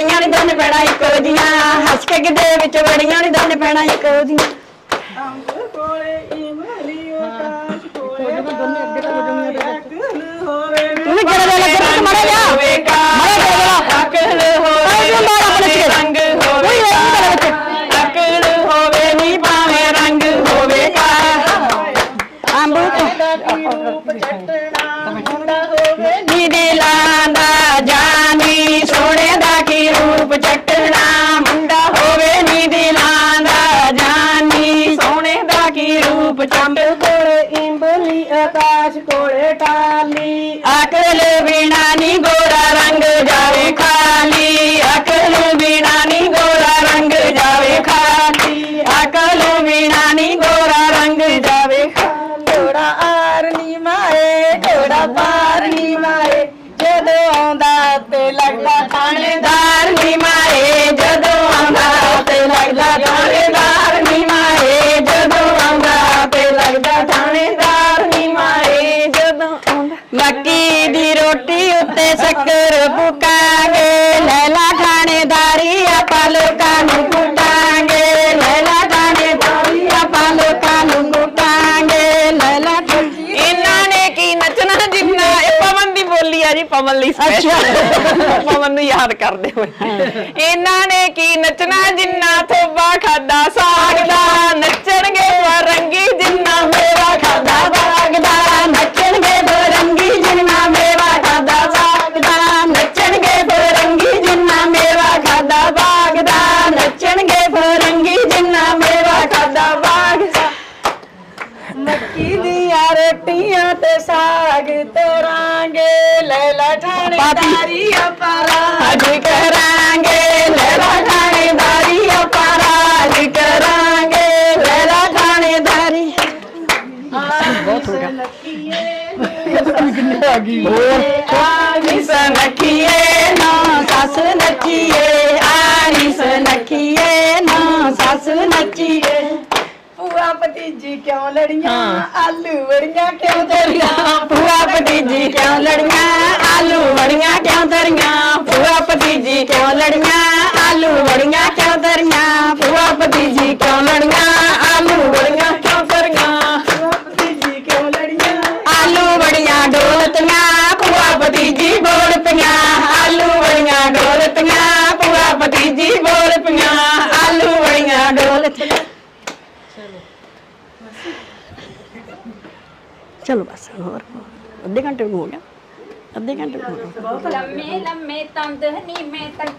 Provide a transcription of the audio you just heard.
ਵੜੀਆਂ ਨੀ ਦੋਨੇ ਪੈਣਾ ਇੱਕੋ ਜੀਆਂ ਹੱਸ ਕੇ ਗਿੱਧੇ ਵਿੱਚ ਵੜੀਆਂ ਨੀ ਦੋਨੇ ਪੈਣਾ ਇੱਕੋ ਜੀਆਂ ਅੰਬ ਕੋਲੇ ਇਮਲੀ ਆਕਾਸ਼ ਕੋਲੇ ਦੋਨੇ ਅੱਗੇ ਤੱਕ ਜੁਮੀਆਂ ਦੇ ਵਿੱਚ ਹੋਵੇ ਤੂੰ ਵੀ ਕਿਹੜਾ ਦੇ ਲੱਗੇ ਮੜਾ ਜਾ ਮੜਾ ਦੇ ਜਰਾ ਅਕਲ ਹੋਵੇ ਜੋ ਮਾਰ ਆਪਣੇ ਚ ਰੰਗ ਹੋਵੇ ਨਹੀਂ ਅਕਲ ਹੋਵੇ ਨੀ ਭਾਵੇਂ ਰੰਗ ਹੋਵੇ ਕਾ ਅੰਬ ਰੂਪ ਚੱਟਣਾ ਮੁੰਡਾ ਹੋਵੇ ਨੀ ਦਿਲਾਂ ਦਾ ਜਾਨੀ ਆਕਾਸ਼ ਕੋਲੇ ਟਾਲੀ। ਅਕਲ ਬਿਨਾ ਨੀ ਗੋਰਾ ਰੰਗ ਜਾਵੇ ਖਾਲੀ। ਅਕਲ ਬਿਨਾ ਨੀ ਗੋਰਾ ਰੰਗ ਜਾਵੇ ਖਾਲੀ। ਅਕਲ ਬਿਨਾ ਨੀ ਗੋਰਾ ਰੰਗ ਜਾਵੇ ਖਾਲੀ। ਘੋੜਾ ਆਰ ਨੀ ਮਾਏ ਘੋੜਾ ਪਾਰ ਨੀ ਮਾਏ। ਜਦੋਂ ਆਉਂਦਾ ਤੇ ਲੱਗਦਾ ਥਾਣੇਦਾਰ ਨੀ ਮਾਏ। ਜਦੋਂ ਆਉਂਦਾ ਤੇ ਲੱਗਦਾ ਥਾਣੇਦਾਰ ਨੀ ਮਾਏ। ਜਦੋਂ ਆਉਂਦਾ ਤੇ ਲੱਗਦਾ ਥਾਣੇਦਾਰ ਸ਼ੱਕਰ ਪੁਕਾਂਗੇ ਲੈਲਾ ਥਾਣੇਦਾਰੀ ਆਪਾਂ ਲੋਕਾਂ ਨੂੰ ਕੁੱਟਾਂਗੇ ਲੈਲਾ ਥਾਣੇਦਾਰੀ ਆਪਾਂ ਲੋਕਾਂ ਨੂੰ ਕੁੱਟਾਂਗੇ ਲੈਲਾ ਇਹਨਾਂ ਨੇ ਕੀ ਨੱਚਣਾ ਜਿੰਨਾ ਇਹ ਪਵਨ ਦੀ ਬੋਲੀ ਆ ਜੀ ਪਵਨ ਲਈ ਸਪੈਸ਼ਲ ਪਵਨ ਨੂੰ ਯਾਦ ਕਰਦੇ ਹੋਏ। ਇਹਨਾਂ ਨੇ ਕੀ ਨੱਚਣਾ ਜਿੰਨਾ ਥੋਬਾ ਖਾਦਾ ਸਾਗ ਦਾ ਨੱਚਣਗੇ ਦੀਆਂ ਰੋਟੀਆਂ ਤੇ ਸਾਗ ਤੋਰਾਂਗੇ ਲੈਲਾ ਠਾਣੇਦਾਰੀ ਆਪਾਰਾ ਅੱਜ ਕਰਾਂਗੇ ਲੈਲਾ ਥਾਣੇਦਾਰੀ ਅਪਰਾਧ ਕਰਾਂਗੇ ਲੈਲਾ ਥਾਣੇਦਾਰੀ ਆਨੀ ਸਨਖੀਏ ਨਾ ਸੱਸ ਨੱਚੀਏ ਭਤੀਜੀ ਕਿਉਂ ਲੜੀਆਂ? ਆਲੂ ਵੜੀਆਂ ਕਿਉਂ ਤੇਰੀਆਂ ਭੂਆ ਭਤੀਜੀ ਕਿਉਂ ਲੜੀਆਂ? ਆਲੂ ਵੜੀਆਂ ਕਿਉਂ ਤਰੀਆਂ ਭੂਆ ਭਤੀਜੀ ਕਿਉਂ ਲੜੀਆਂ? ਆਲੂ ਵੜੀਆਂ ਕਿਉਂ ਤਰੀਆਂ ਭੂਆ ਭਤੀਜੀ ਕਿਉਂ ਲੜੀਆਂ? ਆਲੂ ਵੜੀਆਂ ਕਿਉਂ ਤਰੀਆਂ ਭੂਆ ਭਤੀਜੀ ਕਿਉਂ ਲੜੀਆਂ? ਆਲੂ ਵੜੀਆਂ ਡੋਲਤੀਆਂ ਭੂਆ ਭਤੀਜੀ ਬੋਲ ਪਈਆਂ ਆਲੂ ਵੜੀਆਂ ਡੋਲਤੀਆਂ ਭੂਆ ਭਤੀਜੀ ਬੋਲ ਪਈਆਂ ਆਲੂ ਵੜੀਆਂ ਡੋਲਤੀਆਂ ਚਲੋ ਬਸ, ਹੋਰ ਅੱਧੇ ਘੰਟੇ ਨੂੰ ਹੋ ਗਿਆ। ਅੱਧੇ ਘੰਟੇ ਨੂੰ ਹੋ ਗਿਆ। ਲੰਮੇ ਲੰਮੇ ਤੰਦ ਨੀ ਮੈਂ ਤੱਕ